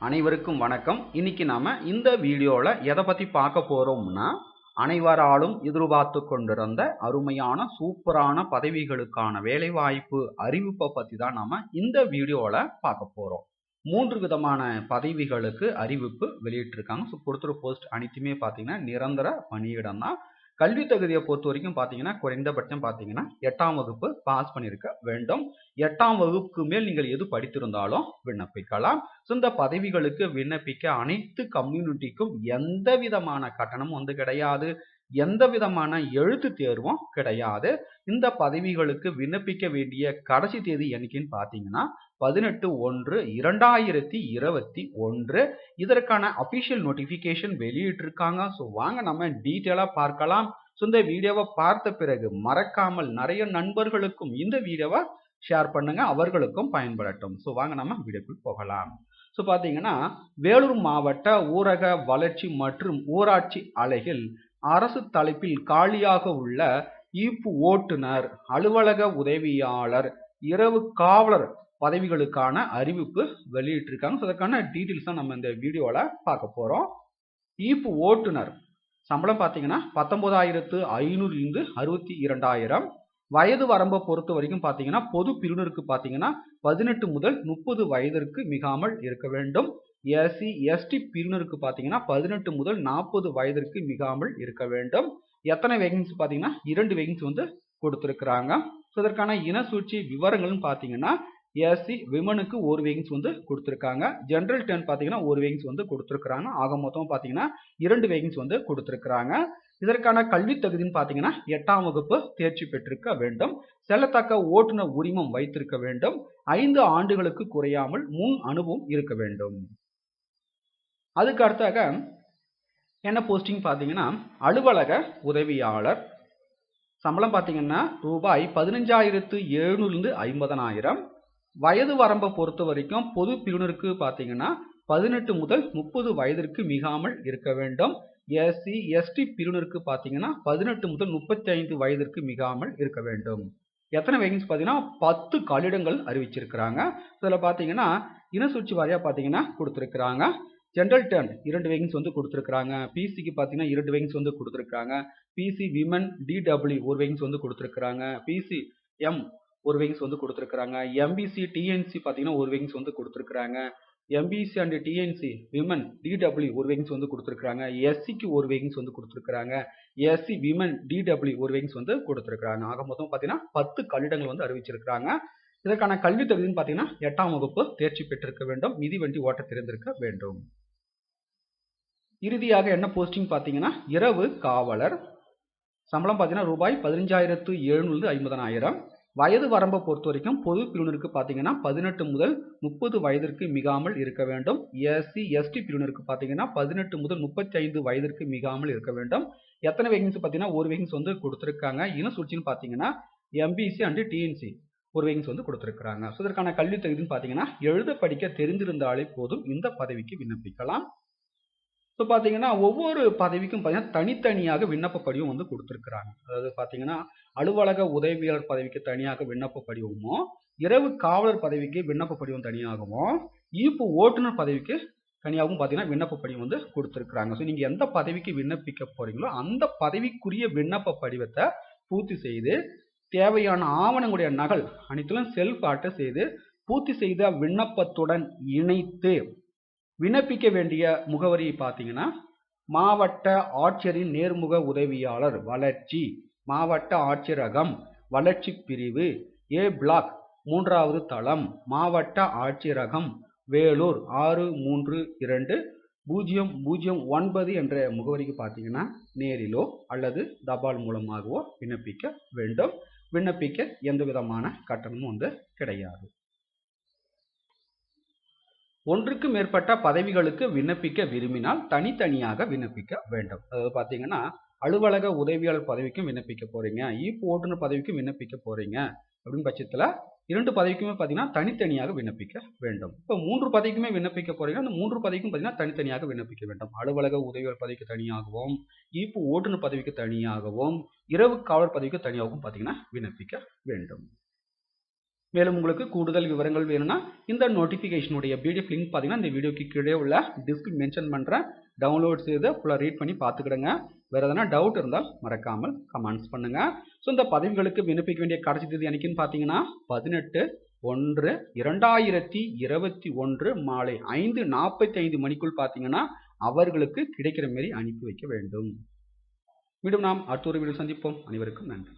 அனைவருக்கும் வணக்கம். இன்னைக்கு நாம இந்த வீடியோல எதை பத்தி பார்க்க போறோம்னா அனைவராலும் எதிர்பார்த்து கொண்டிருந்த அருமையான சூப்பரான பதவிகளுக்கான வேலைவாய்ப்பு அறிவிப்பை பத்தி தான் நாம இந்த வீடியோல பார்க்க போறோம். மூன்று விதமான பதவிகளுக்கு அறிவிப்பு வெளியிட்டிருக்காங்க. ஸோ கொடுத்துரு போஸ்ட் அனைத்துமே பார்த்தீங்கன்னா நிரந்தர பணியிடம் தான் கல்வி தகுதியை பொறுத்த வரைக்கும் பார்த்தீங்கன்னா குறைந்தபட்சம் பார்த்தீங்கன்னா எட்டாம் வகுப்பு பாஸ் பண்ணியிருக்க வேண்டும். எட்டாம் வகுப்புக்கு மேல் நீங்கள் எது படித்திருந்தாலும் விண்ணப்பிக்கலாம். ஸோ இந்த பதவிகளுக்கு விண்ணப்பிக்க அனைத்து கம்யூனிட்டிக்கும் எந்த விதமான கட்டணமும் வந்து கிடையாது. எந்த விதமான எழுத்து தேர்வும் கிடையாது. இந்த பதவிகளுக்கு விண்ணப்பிக்க வேண்டிய கடைசி தேதி என்னைக்குன்னு பார்த்தீங்கன்னா பதினெட்டு ஒன்று இரண்டாயிரத்தி இருபத்தி ஒன்று. இதற்கான அஃபிஷியல் நோட்டிஃபிகேஷன் வெளியிட்டிருக்காங்க. ஸோ வாங்க நம்ம டீட்டெயிலாக பார்க்கலாம். ஸோ இந்த வீடியோவை பார்த்த பிறகு மறக்காமல் நிறைய நண்பர்களுக்கும் இந்த வீடியோவை ஷேர் பண்ணுங்க. அவர்களுக்கும் பயன்படட்டும். ஸோ வாங்க நம்ம வீடியோக்குள் போகலாம். ஸோ பார்த்தீங்கன்னா வேலூர் மாவட்ட ஊரக வளர்ச்சி மற்றும் ஊராட்சி அலையில் அரசு தலைப்பில் காலியாக உள்ள ஈப்பு ஓட்டுநர் அலுவலக உதவியாளர் இரவு காவலர் பதவிகளுக்கான அறிவிப்பு வெளியிட்டிருக்காங்க. ஸோ அதற்கான டீட்டெயில்ஸ் தான் நம்ம இந்த வீடியோவில் பார்க்க போகிறோம் ஈப்பு ஓட்டுநர். சம்பளம் பார்த்தீங்கன்னா பத்தொன்பதாயிரத்து ஐநூறுலேருந்து அறுபத்தி இரண்டாயிரம். வயது வரம்பை பொறுத்த வரைக்கும் பார்த்தீங்கன்னா பொது பிரிவினருக்கு பார்த்தீங்கன்னா பதினெட்டு முதல் முப்பது வயதிற்கு மிகாமல் இருக்க வேண்டும். எஸ்சி எஸ்டி பிரிவினருக்கு பார்த்தீங்கன்னா பதினெட்டு முதல் நாற்பது வயதிற்கு மிகாமல் இருக்க வேண்டும். எத்தனை வேகன்சி பார்த்தீங்கன்னா இரண்டு வேகன்சி வந்து கொடுத்துருக்குறாங்க. ஸோ இதற்கான இன சூழ்ச்சி விவரங்கள்னு பார்த்தீங்கன்னா எஸ்சி விமனுக்கு ஒரு வேகன்ஸ் வந்து கொடுத்துருக்காங்க. ஜென்ரல் டென் பார்த்தீங்கன்னா ஒரு வேகன்ஸ் வந்து கொடுத்துருக்குறாங்க. ஆக மொத்தம் பார்த்தீங்கன்னா இரண்டு வேகன்ஸ் வந்து கொடுத்துருக்குறாங்க. இதற்கான கல்வி தகுதின்னு பார்த்தீங்கன்னா எட்டாம் வகுப்பு தேர்ச்சி பெற்றிருக்க வேண்டும். செல்லத்தக்க ஓட்டுநர் உரிமம் வைத்திருக்க வேண்டும். ஐந்து ஆண்டுகளுக்கு குறையாமல் முன் அனுபவம் இருக்க வேண்டும். அதுக்கு அடுத்தாக என்ன போஸ்டிங் பார்த்தீங்கன்னா அலுவலக உதவியாளர். சம்பளம் பார்த்தீங்கன்னா ரூபாய் பதினஞ்சாயிரத்து எழுநூறுலேருந்து ஐம்பதனாயிரம். வயது வரம்பை பொறுத்த வரைக்கும் பொது பிரிவினருக்கு பார்த்தீங்கன்னா பதினெட்டு முதல் முப்பது வயதிற்கு மிகாமல் இருக்க வேண்டும். எஸ்சி எஸ்டி பிரிவினருக்கு பார்த்தீங்கன்னா பதினெட்டு முதல் முப்பத்தி ஐந்து வயதிற்கு மிகாமல் இருக்க வேண்டும். எத்தனை வேகன்ஸ் பார்த்தீங்கன்னா பத்து காலிடங்கள் அறிவிச்சிருக்கிறாங்க. இதில் பார்த்தீங்கன்னா இனசூழ்ச்சி வாரியாக பார்த்தீங்கன்னா கொடுத்துருக்குறாங்க. ஜென்ரல் டேர்ம் இரண்டு வேகன்ஸ் வந்து கொடுத்துருக்காங்க பிசிக்கு பார்த்தீங்கன்னா இரண்டு வேகன்ஸ் வந்து கொடுத்துருக்காங்க பிசி விமன் டிடபிள்யூ ஒரு வேகன்ஸ் வந்து கொடுத்துருக்காங்க பிசி எம் ஒரு வேகன்ஸ் வந்து கொடுத்துருக்காங்க எம்பிசி டிஎன்சி பார்த்தீங்கன்னா ஒரு வேகன்ஸ் வந்து கொடுத்துருக்காங்க MBC and DNC women DW ஒரு வேகன்ஸ் வந்து கொடுத்துருக்காங்க எஸ்சிக்கு ஒரு வேகன்ஸ் வந்து கொடுத்துருக்காங்க எஸ்சி விமன் டிடபிள்யூ ஒரு வேகன்ஸ் வந்து கொடுத்துருக்காங்க ஆக மொத்தம் பார்த்தீங்கன்னா பத்து கல்லிடங்கள் வந்து அறிவிச்சிருக்கிறாங்க. இதற்கான கல்வி தகுதின்னு பார்த்தீங்கன்னா எட்டாம் வகுப்பு தேர்ச்சி பெற்றிருக்க வேண்டும். மிதிவண்டி ஓட்ட தெரிந்திருக்க வேண்டும். இறுதியாக என்ன போஸ்டிங் பார்த்தீங்கன்னா இரவு காவலர் சம்பளம் பார்த்தீங்கன்னா ரூபாய் பதினஞ்சாயிரத்து எழுநூறு ஐம்பதனாயிரம். வயது வரம்பை பொறுத்த வரைக்கும் பொது பிரிவினருக்கு பார்த்தீங்கன்னா பதினெட்டு முதல் முப்பது வயதிற்கு மிகாமல் இருக்க வேண்டும். எஸ்சி எஸ்டி பிரிவினருக்கு பார்த்தீங்கன்னா பதினெட்டு முதல் முப்பத்தி ஐந்து வயதிற்கு மிகாமல் இருக்க வேண்டும். எத்தனை வேகன்சி பார்த்தீங்கன்னா ஒரு வேகன்ஸ் வந்து கொடுத்துருக்காங்க. இன சூழ்ச்சின்னு பார்த்தீங்கன்னா எம்பிசி அண்டு டிஎன்சி ஒரு வேகன்ஸ் வந்து கொடுத்துருக்காங்க ஸோ இதற்கான கல்வி தகுதின்னு பார்த்தீங்கன்னா எழுத படிக்க தெரிந்திருந்தாலே போதும். இந்த பதவிக்கு விண்ணப்பிக்கலாம். ஸோ பார்த்தீங்கன்னா ஒவ்வொரு பதவிக்கும் பார்த்தீங்கன்னா தனித்தனியாக விண்ணப்ப படிவம் வந்து கொடுத்துருக்குறாங்க. அதாவது பார்த்தீங்கன்னா அலுவலக உதவியாளர் பதவிக்கு தனியாக விண்ணப்ப படிவமும் இரவு காவலர் பதவிக்கு விண்ணப்ப படிவம் தனியாகவும் ஈப்பு ஓட்டுநர் பதவிக்கு தனியாகவும் பார்த்தீங்கன்னா விண்ணப்ப படிவம் வந்து கொடுத்துருக்குறாங்க. ஸோ நீங்கள் எந்த பதவிக்கு விண்ணப்பிக்க போறீங்களோ அந்த பதவிக்குரிய விண்ணப்ப படிவத்தை பூர்த்தி செய்து தேவையான ஆவணங்களுடைய நகல் அனைத்திலும் செல்ஃப் அட்டை செய்து பூர்த்தி செய்த விண்ணப்பத்துடன் இணைத்து விண்ணப்பிக்க வேண்டிய முகவரி பார்த்தீங்கன்னா மாவட்ட ஆட்சியரின் நேர்முக உதவியாளர் வளர்ச்சி மாவட்ட ஆட்சியரகம் வளர்ச்சி பிரிவு ஏ பிளாக் மூன்றாவது தளம் மாவட்ட ஆட்சியரகம் வேலூர் ஆறு மூன்று இரண்டு பூஜ்ஜியம் பூஜ்ஜியம் ஒன்பது என்ற முகவரிக்கு பார்த்தீங்கன்னா நேரிலோ அல்லது தபால் மூலமாகவோ விண்ணப்பிக்க வேண்டும். விண்ணப்பிக்க எந்த விதமான கட்டணமும் வந்து கிடையாது. ஒன்றுக்கு மேற்பட்ட பதவிகளுக்கு விண்ணப்பிக்க விரும்பினால் தனித்தனியாக விண்ணப்பிக்க வேண்டும். அதாவது பார்த்தீங்கன்னா அலுவலக உதவியாளர் பதவிக்கும் விண்ணப்பிக்க போறீங்க ஈப்பு ஓட்டுநர் பதவிக்கும் விண்ணப்பிக்க போறீங்க அப்படின்னு பட்சத்தில் இரண்டு பதவிக்குமே பார்த்தீங்கன்னா தனித்தனியாக விண்ணப்பிக்க வேண்டும். இப்போ மூன்று பதவிக்குமே விண்ணப்பிக்க போறீங்க அந்த மூன்று பதவிக்கும் பார்த்தீங்கன்னா தனித்தனியாக விண்ணப்பிக்க வேண்டும். அலுவலக உதவியாளர் பதவிக்கு தனியாகவும் ஈப்பு ஓட்டுநர் பதவிக்கு தனியாகவும் இரவு காவலர் பதவிக்கு தனியாகவும் பார்த்தீங்கன்னா விண்ணப்பிக்க வேண்டும். மேலும் உங்களுக்கு கூடுதல் விவரங்கள் வேணும்னா இந்த நோட்டிஃபிகேஷனுடைய பிடிஎஃப் லிங்க் பார்த்தீங்கன்னா இந்த வீடியோக்கு கீழே உள்ள டிஸ்கிரிப் மென்ஷன் பண்ணுறேன் டவுன்லோட் செய்து ஃபுல்லாக ரீட் பண்ணி பார்த்துக்கிடுங்க வேறு எதனா டவுட் இருந்தால் மறக்காமல் கமெண்ட்ஸ் பண்ணுங்கள் ஸோ இந்த பதவிகளுக்கு விண்ணப்பிக்க வேண்டிய கடைசி தேதி அன்னைக்குன்னு பார்த்தீங்கன்னா பதினெட்டு ஒன்று இரண்டாயிரத்தி இருபத்தி ஒன்று மாலை ஐந்து நாற்பத்தி ஐந்து மணிக்குள் பார்த்தீங்கன்னா அவர்களுக்கு கிடைக்கிற மாரி அனுப்பி வைக்க வேண்டும். மீண்டும் நாம் அடுத்த ஒரு வீடியோ சந்திப்போம். அனைவருக்கும் நன்றி.